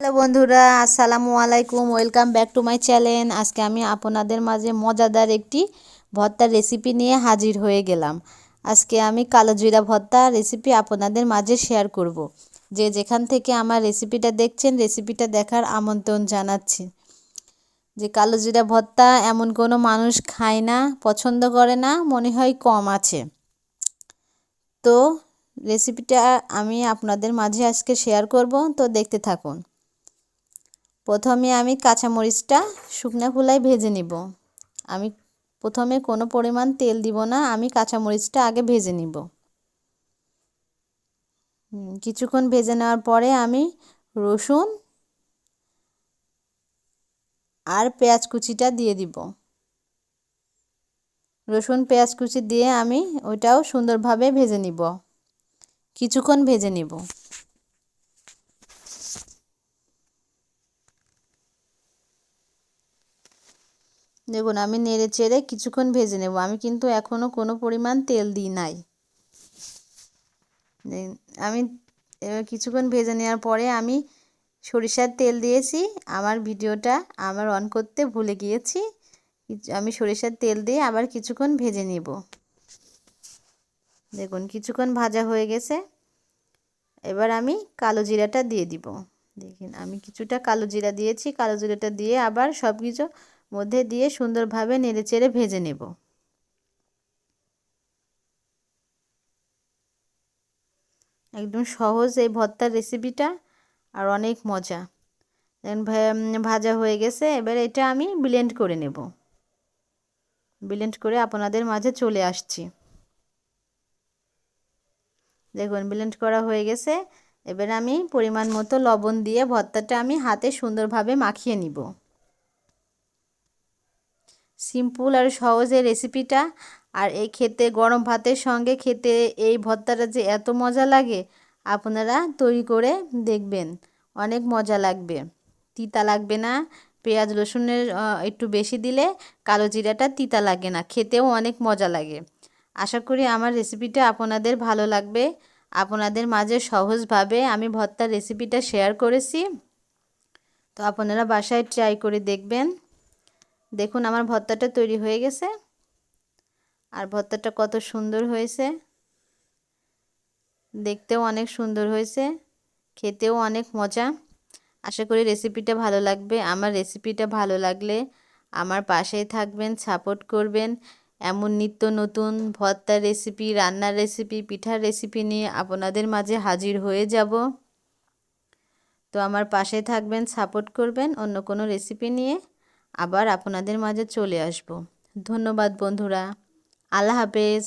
Hello বন্ধুরা, আসসালামু আলাইকুম, welcome back to my channel. আজকে আমি আপনাদের মাঝে মজাদার একটি ভর্তার রেসিপি নিয়ে হাজির হয়ে গেলাম। আজকে আমি কালো জিরা ভর্তা রেসিপি আপনাদের মাঝে শেয়ার করব। যে যেখান থেকে আমার রেসিপিটা দেখছেন, রেসিপিটা দেখার আমন্ত্রণ জানাচ্ছি। যে কালো জিরা ভর্তা এমন কোনো মানুষ খায় না, পছন্দ করে না, মনে হয় কম আছে। তো রেসিপিটা আমি আপনাদের মাঝে আজকে শেয়ার করব, তো দেখতে থাকুন। প্রথমে আমি কাঁচামরিচটা শুকনো খোলায় ভেজে নিব। আমি প্রথমে কোনো পরিমাণ তেল দিব না, আমি কাঁচামরিচটা আগে ভেজে নিব। কিছুক্ষণ ভেজে নেওয়ার পরে আমি রসুন আর পেঁয়াজ কুচিটা দিয়ে দিব। রসুন, পেঁয়াজ কুচি দিয়ে আমি ওইটাও সুন্দরভাবে ভেজে নিব। কিছুক্ষণ ভেজে নিব। দেখুন, আমি নেড়ে চেড়ে কিছুক্ষণ ভেজে নেব। আমি কিন্তু এখনও কোনো পরিমাণ তেল দিই নাই। আমি কিছুক্ষণ ভেজে নেওয়ার পরে আমি সরিষার তেল দিয়েছি। আমার ভিডিওটা আমার অন করতে ভুলে গিয়েছি। আমি সরিষার তেল দিয়ে আবার কিছুক্ষণ ভেজে নেব। দেখুন, কিছুক্ষণ ভাজা হয়ে গেছে। এবার আমি কালো জিরাটা দিয়ে দিব। দেখুন, আমি কিছুটা কালো জিরা দিয়েছি। কালো জিরাটা দিয়ে আবার সব কিছু মধ্যে দিয়ে সুন্দরভাবে নেড়েচেড়ে ভেজে নেব। একদম সহজ এই ভর্তার রেসিপিটা আর অনেক মজা। ভাজা হয়ে গেছে, এবার এটা আমি ব্লেন্ড করে নেব। ব্লেন্ড করে আপনাদের মাঝে চলে আসছি। দেখুন ব্লেন্ড করা হয়ে গেছে, এবার আমি পরিমাণ মতো লবণ দিয়ে ভর্তাটা আমি হাতে সুন্দরভাবে মাখিয়ে নিব। সিম্পল আর সহজে রেসিপিটা আর এই খেতে, গরম ভাতের সঙ্গে খেতে এই ভর্তাটা যে এত মজা লাগে, আপনারা তৈরি করে দেখবেন। অনেক মজা লাগবে। তিতা লাগবে না। পেঁয়াজ, রসুনের একটু বেশি দিলে কালো জিরাটা তিতা লাগে না। খেতেও অনেক মজা লাগে। আশা করি আমার রেসিপিটা আপনাদের ভালো লাগবে। আপনাদের মাঝে সহজভাবে আমি ভর্তার রেসিপিটা শেয়ার করেছি। তো আপনারা বাসায় ট্রাই করে দেখবেন। দেখুন আমার ভর্তাটা তৈরি হয়ে গেছে। আর ভর্তাটা কত সুন্দর হয়েছে। দেখতেও অনেক সুন্দর হয়েছে। খেতেও অনেক মজা। আশা করি রেসিপিটা ভালো লাগবে। আমার রেসিপিটা ভালো লাগলে আমার পাশেই থাকবেন সাপোর্ট করবেন। এমন নিত্য নতুন ভর্তার রেসিপি রান্নার রেসিপি পিঠার রেসিপি নিয়ে আপনাদের মাঝে হাজির হয়ে যাব। তো আমার পাশে থাকবেন সাপোর্ট করবেন অন্য কোনো রেসিপি নিয়ে। আবার আপনাদের মাঝে চলে আসব। ধন্যবাদ বন্ধুরা। আল্লাহ হাফেজ।